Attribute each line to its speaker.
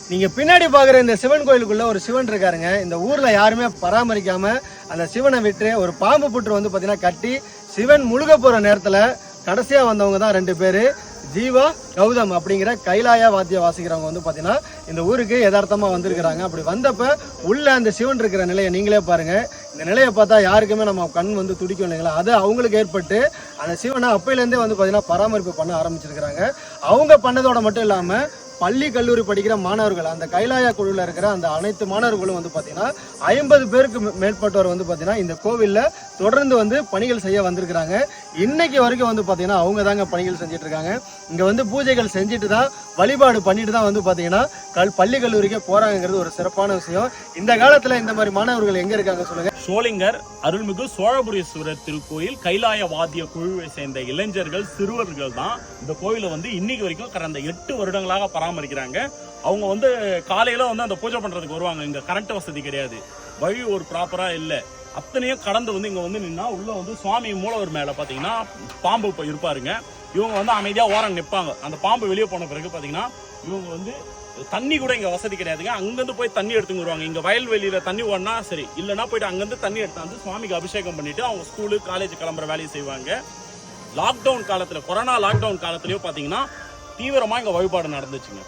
Speaker 1: நீங்க பின்னாடி பாக்குற இந்த சிவன் கோயிலுக்குள்ள ஒரு சிவன் இருக்காருங்க. இந்த ஊர்ல யாருமே பராமரிக்காம அந்த சிவனை விட்டு ஒரு பாம்பு புற்று வந்து பாத்தீங்கன்னா கட்டி சிவன் முழுக போற நேரத்துல கடைசியா வந்தவங்க தான் ரெண்டு பேரு. ஜீவா கௌதம் அப்படிங்கிற கைலாயா வாத்திய வாசிக்கிறவங்க வந்து பார்த்தீங்கன்னா இந்த ஊருக்கு யதார்த்தமாக வந்திருக்கிறாங்க. அப்படி வந்தப்ப உள்ள அந்த சிவன் இருக்கிற நிலையை நீங்களே பாருங்க. இந்த நிலையை பார்த்தா யாருக்குமே நம்ம கண் வந்து துடிக்கும் இல்லைங்களா? அது அவங்களுக்கு ஏற்பட்டு அந்த சிவனை அப்பையிலேருந்தே வந்து பார்த்தீங்கன்னா பராமரிப்பு பண்ண ஆரம்பிச்சிருக்கிறாங்க. அவங்க பண்ணதோட மட்டும் இல்லாமல் பள்ளி கல்லூரி படிக்கிற மாணவர்கள் அந்த கைலாயா குழுவில் இருக்கிற அந்த அனைத்து மாணவர்களும் வந்து பார்த்தீங்கன்னா ஐம்பது பேருக்கு மே- மேற்பட்டவர் வந்து பார்த்தீங்கன்னா இந்த கோவிலில் தொடர்ந்து வந்து பணிகள் செய்ய வந்திருக்கிறாங்க. இன்னைக்கு வரைக்கும் வந்து பார்த்தீங்கன்னா அவங்க தாங்க பணிகள் செஞ்சுட்டு இருக்காங்க. இங்கே வந்து பூஜைகள் செஞ்சுட்டு தான் வழிபாடு பண்ணிட்டு தான் வந்து பார்த்தீங்கன்னா கல் பள்ளி கல்லூரிக்கே போகிறாங்கிறது ஒரு சிறப்பான விஷயம். இந்த காலத்தில் இந்த மாதிரி மாணவர்கள் எங்கே இருக்காங்க சொல்லுங்க.
Speaker 2: சோளிங்கர் அருள்மிகு சோழபுரீஸ்வரர் திருக்கோயில் கைலாய வாத்திய குழுவை சேர்ந்த இளைஞர்கள் சிறுவர்கள் தான் இந்த கோயிலை வந்து இன்னைக்கு வரைக்கும் கடந்த எட்டு வருடங்களாக பராமரிக்கிறாங்க. அவங்க வந்து காலையில் வந்து அந்த பூஜை பண்ணுறதுக்கு வருவாங்க. இங்கே கரண்ட் வசதி கிடையாது. வழி ஒரு ப்ராப்பராக இல்லை. அத்தனையும் கடந்து வந்து இங்க வந்து நின்னா உள்ள வந்து சுவாமி மூலவர் மேல பாத்தீங்கன்னா பாம்பு இப்ப இருப்பாருங்க. இவங்க வந்து அமைதியா ஓரம் நிற்பாங்க அந்த பாம்பு வெளியே போன பிறகு பாத்தீங்கன்னா இவங்க வந்து தண்ணி கூட இங்க வசதி கிடையாதுங்க. அங்கிருந்து போய் தண்ணி எடுத்துன்னு வருவாங்க. இங்க வயல்வெளியில தண்ணி ஓடனா சரி இல்லைன்னா போயிட்டு அங்கிருந்து தண்ணி எடுத்தாந்து சுவாமிக்கு அபிஷேகம் பண்ணிட்டு அவங்க ஸ்கூலு காலேஜ் கிளம்புற வேலையை செய்வாங்க. லாக்டவுன் காலத்துல கொரோனா லாக்டவுன் காலத்துலேயும் பாத்தீங்கன்னா தீவிரமா இங்க வழிபாடு நடந்துச்சுங்க.